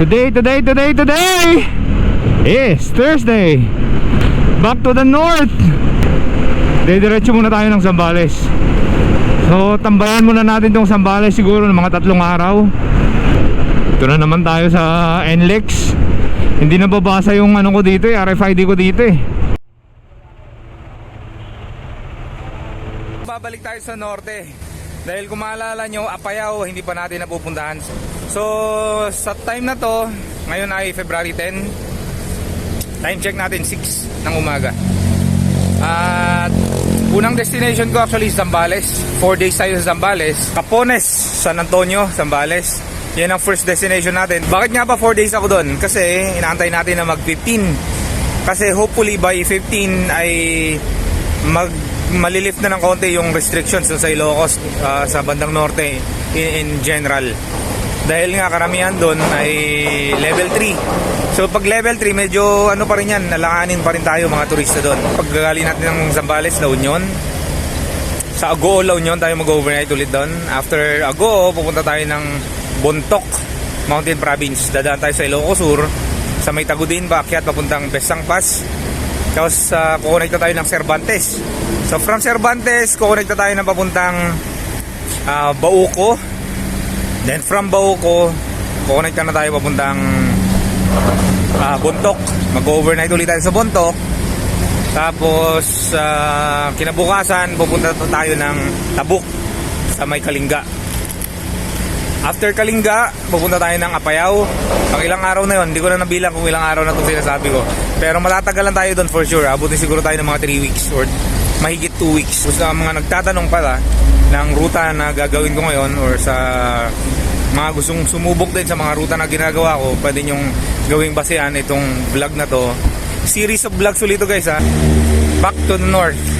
Today, today, today, today is Thursday. Back to the north. Didiretso muna tayo ng Zambales. So, tambayan muna natin tong Zambales siguro ng mga tatlong araw. Ito na naman tayo sa NLEX. Hindi na babasa yung ano ko dito eh, RFID ko dito eh. Babalik tayo sa norte. Dahil kung maalala nyo, Apayao, hindi pa natin napupuntahan. So, sa time na to, ngayon ay February 10. Time check natin, 6 ng umaga. At unang destination ko actually is Zambales. 4 days tayo sa Zambales. Capones, San Antonio, Zambales. Yan ang first destination natin. Bakit nga ba 4 days ako doon? Kasi inaantay natin na mag 15. Kasi hopefully by 15 ay mag malilift na ng konti yung restrictions sa Ilocos ah, sa bandang norte in, in general. Dahil nga karamihan doon ay level 3. So pag level 3 medyo ano pa rin yan, nalanganin pa rin tayo mga turista doon. Pag galing natin ng Zambales, La Union, sa Agoo, La Union tayo mag-overnight ulit doon. After Agoo, pupunta tayo ng Bontoc, Mountain Province. Dadaan tayo sa Ilocos Sur, sa may Tagudin, Baakyat, papuntang Besang Pass. Tapos uh, kukonekta tayo ng Cervantes. So from Cervantes, kukonekta tayo ng papuntang uh, Bauco. Then from Bauco, kukonekta na tayo papuntang uh, Bontoc. Mag-overnight ulit tayo sa Bontoc. Tapos uh, kinabukasan, pupunta tayo ng Tabuk sa may Kalinga. After Kalinga, pupunta tayo ng Apayao. Pang ilang araw na yon, hindi ko na nabilang kung ilang araw na itong sinasabi ko. Pero matatagalan tayo doon for sure. Abutin siguro tayo ng mga 3 weeks or mahigit 2 weeks. Kung sa mga nagtatanong pala ng ruta na gagawin ko ngayon or sa mga gustong sumubok din sa mga ruta na ginagawa ko, pwede nyong gawing basehan itong vlog na to. Series of vlogs ulit guys ha. Back to the north.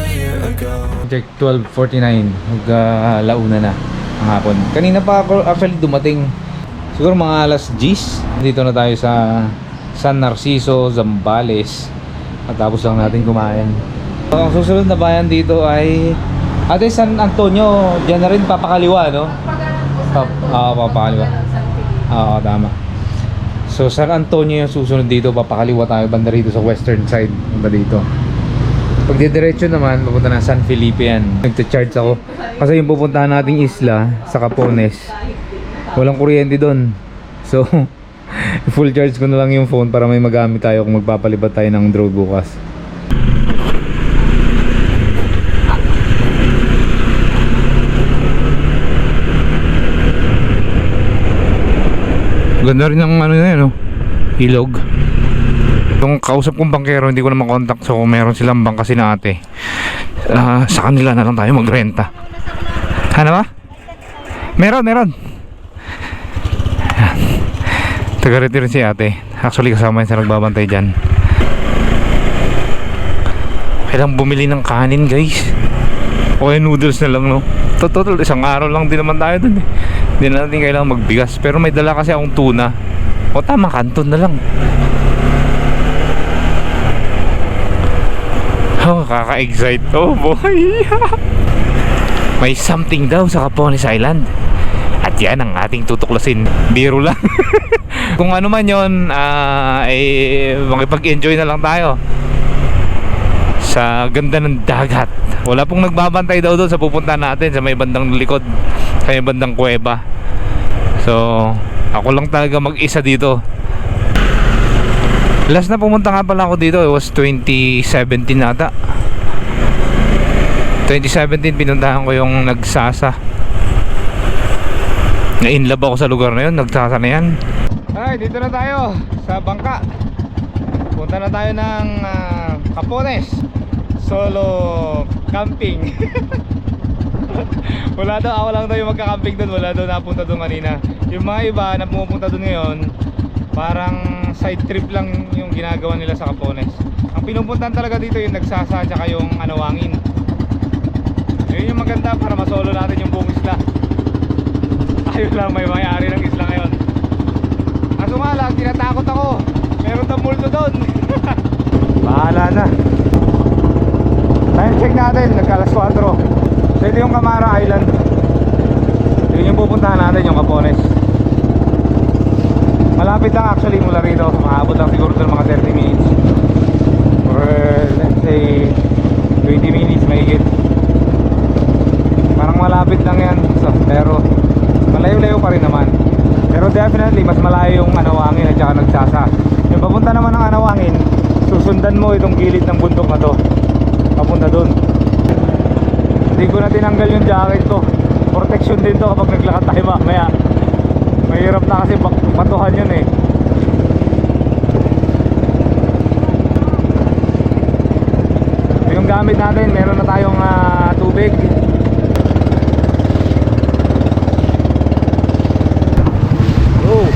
Check 12.49 Mag uh, launa na ang hapon. Kanina pa ako actually dumating. Siguro mga alas 10 Dito na tayo sa San Narciso, Zambales. At tapos lang natin kumain. Ang susunod na bayan dito ay Ate San Antonio. Diyan na rin papakaliwa no? Pap Oo papakaliwa. Oo tama. So San Antonio yung susunod dito. Papakaliwa tayo banda rito sa western side. Banda dito pag didiretso naman, papunta na San Felipe yan. Nagcha-charge ako. Kasi yung pupuntahan nating isla sa Capones, walang kuryente doon. So, full charge ko na lang yung phone para may magamit tayo kung magpapalibat tayo ng drone bukas. Ganda rin ng ano na yun, no? Ilog. Yung kausap kong bangkero, hindi ko na makontakt. So, meron silang bangka si na ate, ah, sa kanila na lang tayo magrenta. Ano ba? Meron, meron. Rin si ate. Actually, kasama yun sa nagbabantay dyan. Kailang bumili ng kanin, guys. O noodles na lang, no? Total, isang araw lang din naman tayo dun, eh. Hindi na natin kailangan magbigas. Pero may dala kasi akong tuna. O tama, kanton na lang. Oh, kaka-excite. Oh boy. May something daw sa Capones Island. At yan ang ating tutuklasin. Biro lang. Kung ano man yon, ah, eh, makipag-enjoy na lang tayo. Sa ganda ng dagat. Wala pong nagbabantay daw doon sa pupunta natin sa may bandang likod. Sa may bandang kuweba. So, ako lang talaga mag-isa dito. Last na pumunta nga pala ako dito, it was 2017 nata. 2017 pinuntahan ko yung nagsasa. Na-inlove ako sa lugar na yun, nagsasanayan. Ay, dito na tayo sa bangka. Punta na tayo ng ah, Capones. Solo camping. wala daw, ako lang daw yung magka-camping doon. Wala daw napunta doon kanina. Yung mga iba na pumupunta doon ngayon, parang side trip lang ginagawa nila sa Capones. Ang pinupuntahan talaga dito yung nagsasa tsaka yung anawangin. Yun yung maganda para masolo natin yung buong isla. Ayun lang, may may-ari ng isla ngayon. Kaso nga tinatakot ako. Meron daw multo doon. Bahala na. Time check natin, nagkalas 4. So ito yung Camara Island. Yun yung pupuntahan natin, yung Capones. Malapit lang actually mula rito. Maabot lang siguro ng mga 30 minutes. Or let's say 20 minutes mahigit. Parang malapit lang yan. So, pero malayo-layo pa rin naman. Pero definitely mas malayo yung Anawangin at saka nagsasa. Yung papunta naman ng Anawangin, susundan mo itong gilid ng bundok na to. Papunta dun. Hindi ko na tinanggal yung jacket ko. Protection din to kapag naglakad tayo mamaya. Mahirap na kasi batuhan yun eh. Yung gamit natin, meron na tayong ah, tubig. Oh.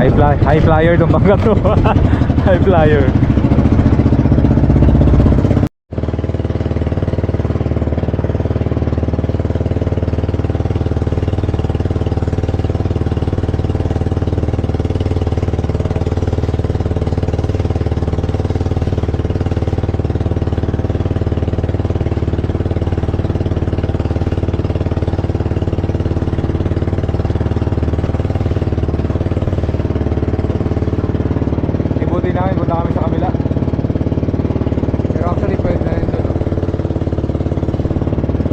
High fly, high flyer tong bangka to. high flyer. Ibuti namin, punta kami sa kabila. Pero actually pwede na rin doon.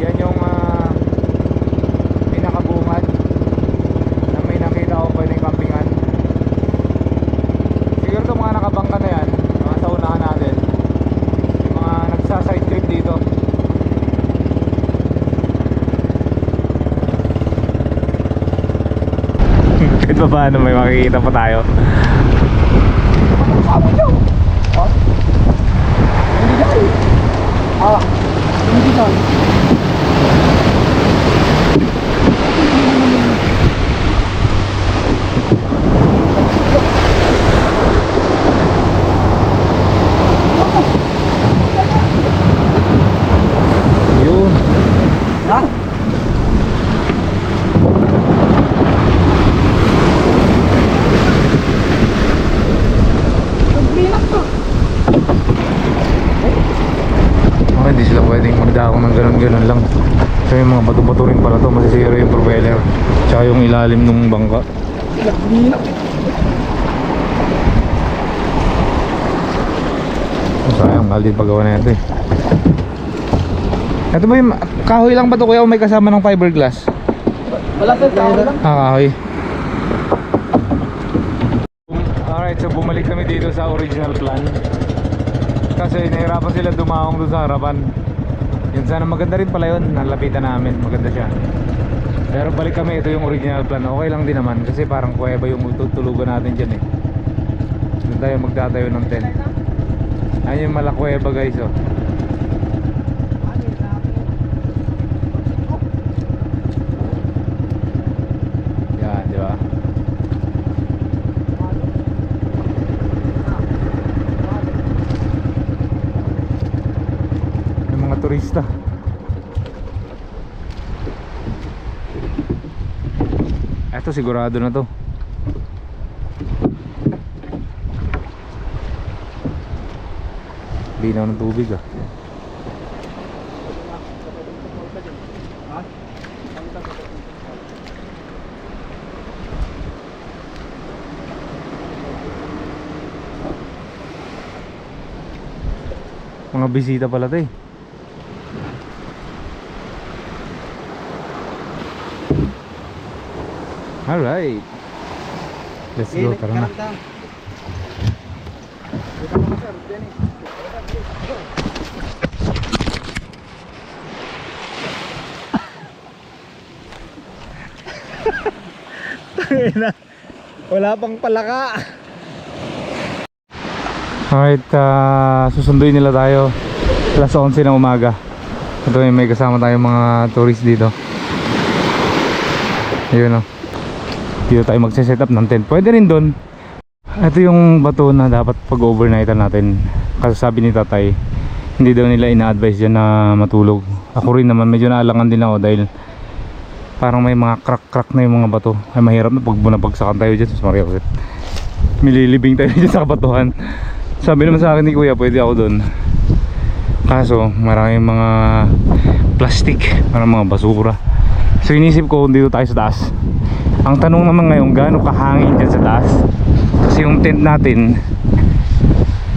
Yan yung ah, pinakabungad na may nakita ko pwedeng campingan. Siguro itong mga nakabangka na yan, mga sa unahan natin. Yung mga nagsa-side trip dito. Pa paano may makikita pa tayo. Yun. Oh, hindi sila pwedeng ganun-ganun lang. So yung mga bato-bato rin pala to, masisira yung propeller. Tsaka yung ilalim ng bangka. Sayang, mahal din paggawa na ito eh. Ito ba yung kahoy lang ba to kuya o may kasama ng fiberglass? Wala sir, tao lang. Ah, kahoy. Alright, so bumalik kami dito sa original plan. Kasi nahirapan sila dumawang doon sa harapan. Yun sana maganda rin pala yun, nalapitan namin, maganda siya. Pero balik kami, ito yung original plan. Okay lang din naman kasi parang kuweba yung tutulugan natin dyan eh. Doon tayo magtatayo ng tent. Ayan yung malakuweba guys oh. Yan, di ba? Yung mga turista. Eto sigurado na to. Linaw ng tubig ah. Mga bisita pala to eh. Alright. Let's go, tara na. Wala pang palaka. Alright, uh, susunduin nila tayo alas 11 ng umaga. Ito may kasama tayong mga tourist dito. Ayun o. Dito tayo magse-set up ng tent. Pwede rin doon. Ito yung bato na dapat pag-overnightan natin. Kasi sabi ni tatay, hindi daw nila ina-advise dyan na matulog. Ako rin naman, medyo naalangan din ako dahil parang may mga crack-crack na yung mga bato. Ay mahirap na pag bunabagsakan tayo dyan. Mas Maria Mililibing tayo dyan sa kabatuhan. Sabi naman sa akin ni kuya, pwede ako doon. Kaso, maraming mga plastic, parang mga basura. So inisip ko dito tayo sa taas. Ang tanong naman ngayon, gaano kahangin dyan sa taas? Kasi yung tent natin,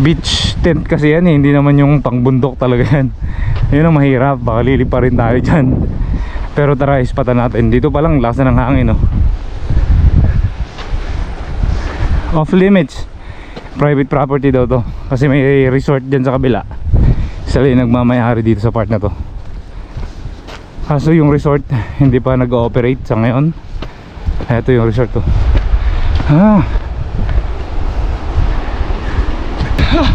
beach tent kasi yan eh, hindi naman yung pangbundok talaga yan. Yun ang mahirap, baka lilipa rin tayo dyan. Pero tara, ispatan natin. Dito pa lang, lasa ng hangin oh. Off limits. Private property daw to. Kasi may resort dyan sa kabila. Sila yung nagmamayari dito sa part na to. Kaso yung resort hindi pa nag-ooperate sa ngayon. Ito yung resort to. Ah. Ah.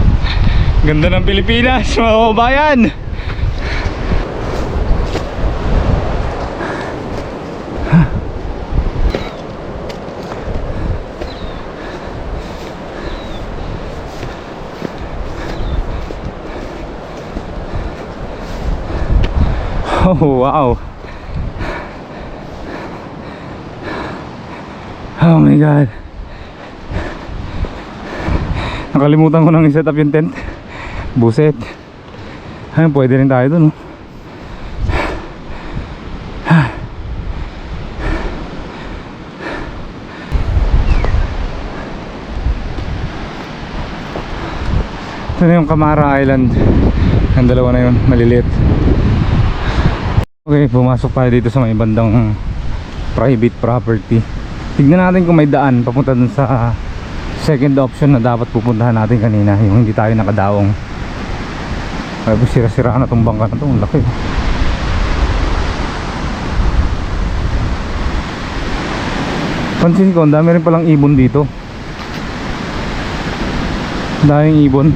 Ganda ng Pilipinas, mga kababayan. Oh, wow. Oh my god. Nakalimutan ko nang i-set up yung tent. Buset. Ayun, pwede rin tayo dun. Oh. Ito na yung Kamara Island. Ang dalawa na yun, maliliit. Okay, pumasok tayo dito sa may bandang private property. Tignan natin kung may daan papunta dun sa second option na dapat pupuntahan natin kanina, yung hindi tayo nakadaong. Ay, sira-sira na tong bangka na to, ang laki. Pansin ko, ang dami rin palang ibon dito. Daming ibon.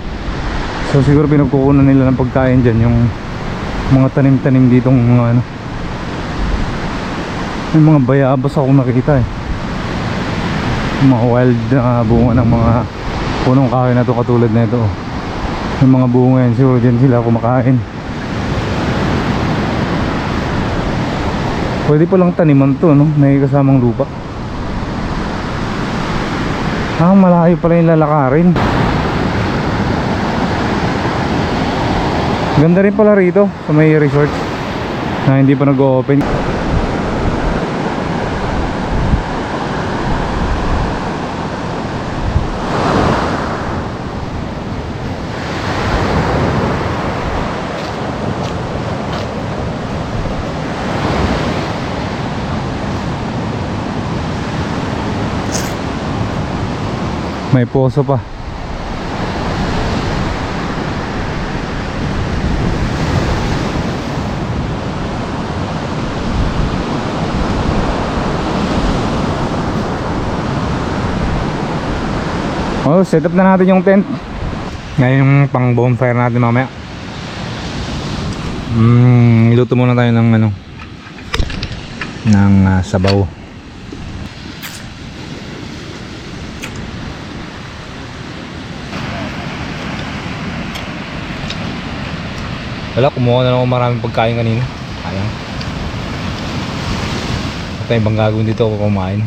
So siguro pinagkukunan nila ng pagkain dyan yung mga tanim-tanim ditong mga ano may mga bayabas ako nakita eh Yung mga wild na bunga ng mga punong kahoy na to katulad na ito yung mga bunga yan siguro dyan sila kumakain. Pwede palang taniman to no? May kasamang lupa. Ah malayo pala yung lalakarin. Ganda rin pala rito sa may resort na hindi pa nag-open. May poso pa. Oh, set up na natin yung tent. Ngayon yung pang bonfire natin mamaya. Mm, iluto muna tayo ng ano ng ah, sabaw. Wala, kumuha na ako maraming pagkain kanina. Sayang. Ito yung bang gagawin dito ako kumain.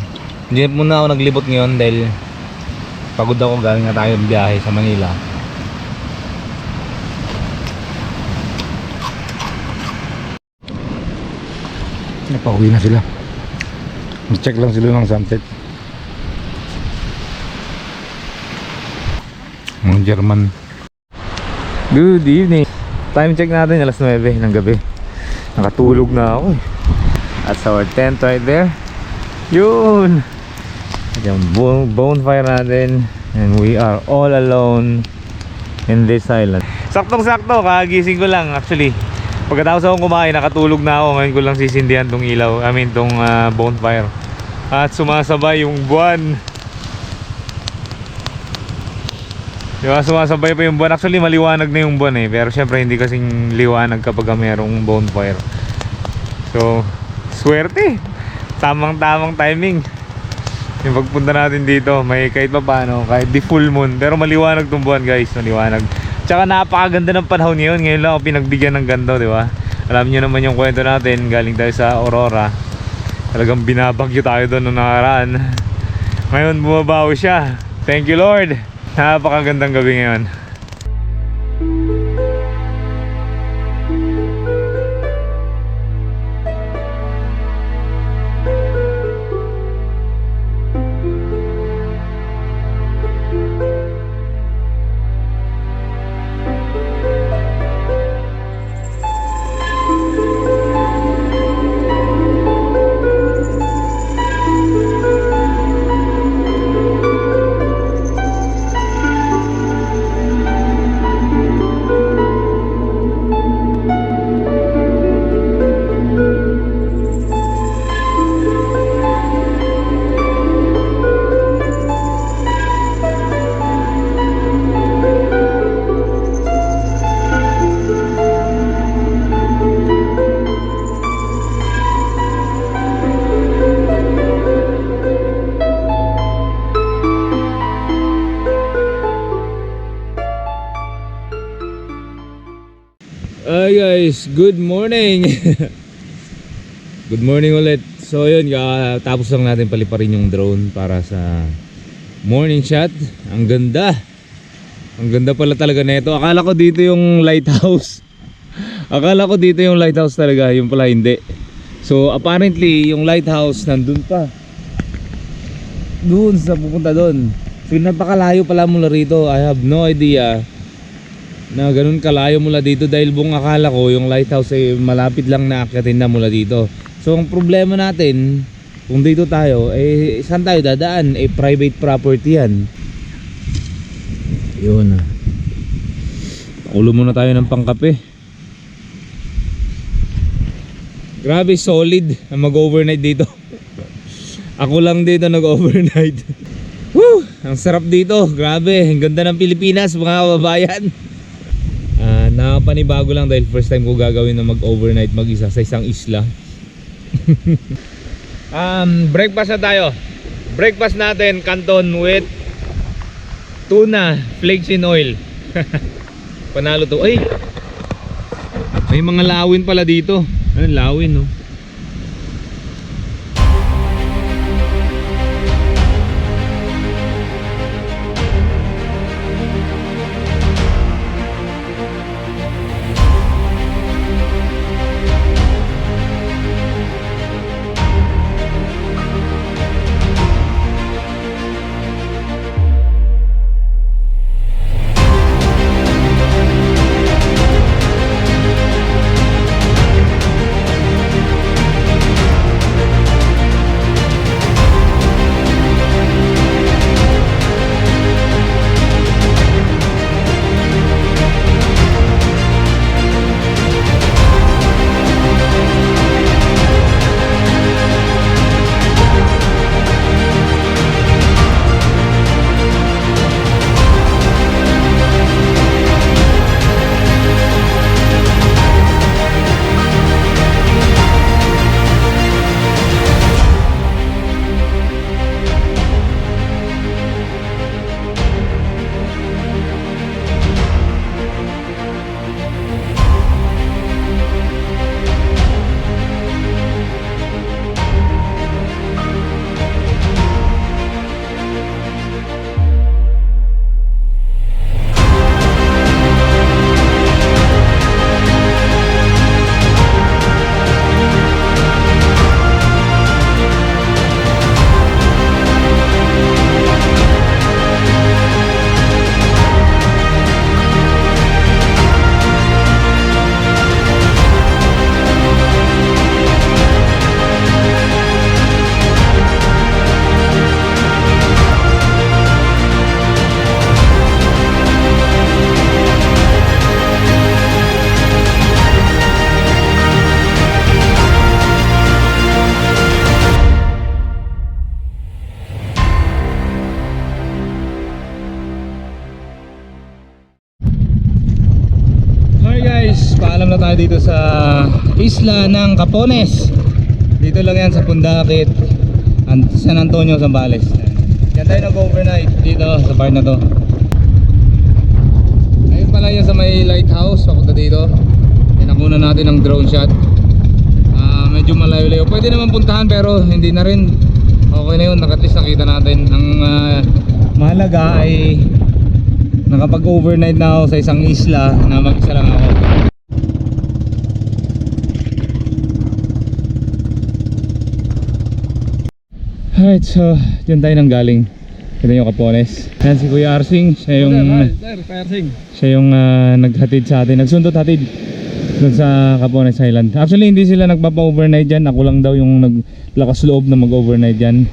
Hindi muna ako naglibot ngayon dahil Pagod ako galing na tayo biyahe sa Manila. Napauwi na sila. Check lang sila ng sunset. Mga German. Good evening. Time check natin alas 9 ng gabi. Nakatulog na ako eh. That's our tent right there. Yun! Yung bo- bonfire natin and we are all alone in this island. Saktong sakto, kagising ko lang actually. Pagkatapos akong kumain, nakatulog na ako. Ngayon ko lang sisindihan tong ilaw. I mean, tong ah, bonfire. At sumasabay yung buwan. Di ba? Sumasabay pa yung buwan. Actually, maliwanag na yung buwan eh. Pero syempre, hindi kasing liwanag kapag merong bonfire. So, swerte. Tamang-tamang timing. Yung pagpunta natin dito, may kahit pa paano, kahit di full moon. Pero maliwanag tong buwan guys, maliwanag. Tsaka napakaganda ng panahon ngayon. Ngayon lang ako pinagbigyan ng ganito, di ba? Alam niyo naman yung kwento natin, galing tayo sa Aurora. Talagang binabagyo tayo doon nung nakaraan. Ngayon bumabawi siya. Thank you Lord. Napakagandang gabi ngayon. Good morning. good morning ulit. So yun, tapos lang natin paliparin yung drone para sa morning shot. Ang ganda. Ang ganda pala talaga nito. Akala ko dito yung lighthouse. Akala ko dito yung lighthouse talaga, yung pala hindi. So apparently yung lighthouse nandun pa. Doon sa pupunta doon. So napakalayo pala mula rito. I have no idea na ganun kalayo mula dito dahil buong akala ko yung lighthouse ay malapit lang na akyatin na mula dito. So ang problema natin kung dito tayo eh saan tayo dadaan? Eh private property yan. Yun. Ulo muna tayo ng pangkape. Grabe solid na mag-overnight dito. Ako lang dito nag-overnight. Woo! Ang sarap dito. Grabe, ang ganda ng Pilipinas mga kababayan. Ah, nakapanibago lang dahil first time ko gagawin na mag-overnight mag-isa sa isang isla. um, breakfast na tayo. Breakfast natin, canton with tuna, flakes in oil. Panalo to. Ay! May mga lawin pala dito. Ano lawin no? Isla ng Capones. Dito lang yan sa Pundakit, An- San Antonio, Zambales. Yan tayo nag-overnight dito sa part na to. Ayun pala yun sa may lighthouse, papunta dito. Inakunan natin ng drone shot. Ah, medyo malayo-layo. Pwede naman puntahan pero hindi na rin. Okay na yun, at least nakita natin. Ang ah, mahalaga ay nakapag-overnight na ako sa isang isla na mag-isa lang ako. Alright, so dyan tayo nang galing. Kita yung Kapones. Yan si Kuya Arsing, siya yung Sir, Persing. siya yung ah, naghatid sa atin, nagsundot hatid doon sa Capones Island. Actually hindi sila nagpapa-overnight dyan, ako lang daw yung naglakas loob na mag-overnight dyan.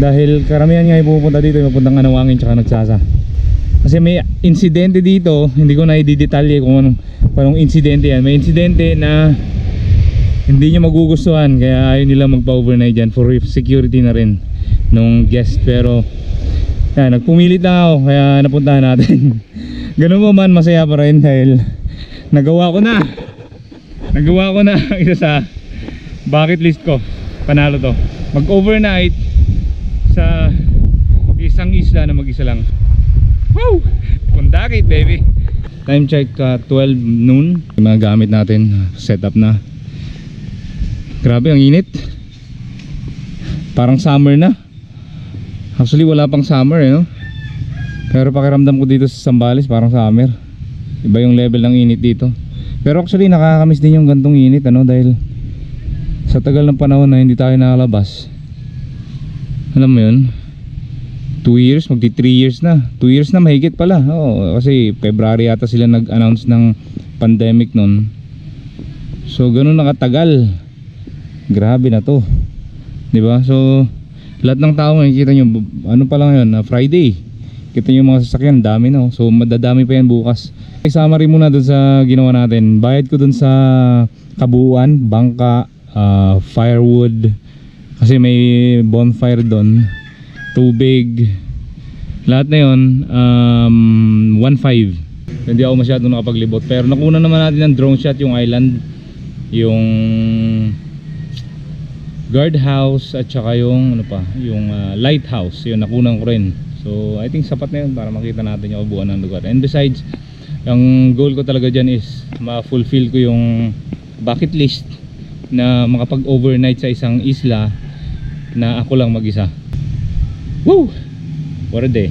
Dahil karamihan nga yung pupunta dito, yung pupuntang Anawangin tsaka Nagsasa. Kasi may insidente dito, hindi ko na i-detalye kung anong, anong insidente yan. May insidente na hindi nyo magugustuhan kaya ayaw nila magpa-overnight dyan for security na rin nung guest. Pero yan, nagpumilit na ako kaya napuntahan natin. Ganun mo man masaya pa rin dahil nagawa ko na. Nagawa ko na isa sa bucket list ko. Panalo to. Mag overnight sa isang isla na mag isa lang. Woo! Pundakit baby. Time check uh, 12 noon. Yung mga gamit natin setup na Grabe, ang init. Parang summer na. Actually, wala pang summer, eh, no? Pero pakiramdam ko dito sa Sambales, parang summer. Iba yung level ng init dito. Pero actually, nakakamiss din yung gantong init, ano? Dahil sa tagal ng panahon na hindi tayo nakalabas. Alam mo yun? 2 years, magti 3 years na. 2 years na mahigit pala. Oo, kasi February yata sila nag-announce ng pandemic nun. So, ganun nakatagal. Grabe na to. 'Di ba? So lahat ng tao makikita nyo ano pa lang 'yon, na Friday. Kita nyo mga sasakyan, dami na. oh. So madadami pa yan bukas. Summary muna dun sa ginawa natin. Bayad ko dun sa kabuuan, bangka, ah, firewood kasi may bonfire doon. Tubig. Lahat na 'yon um 1.5. Hindi ako masyado nakapaglibot pero nakuna naman natin ng drone shot yung island yung guardhouse at saka yung ano pa, yung ah, lighthouse. Yun nakunan ko rin. So, I think sapat na yun para makita natin yung kabuuan ng lugar. And besides, ang goal ko talaga dyan is ma-fulfill ko yung bucket list na makapag-overnight sa isang isla na ako lang mag-isa. Woo! What a day.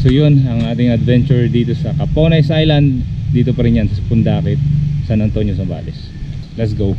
So yun ang ating adventure dito sa Capones Island. Dito pa rin yan sa Pundakit, San Antonio, Zambales. Let's go.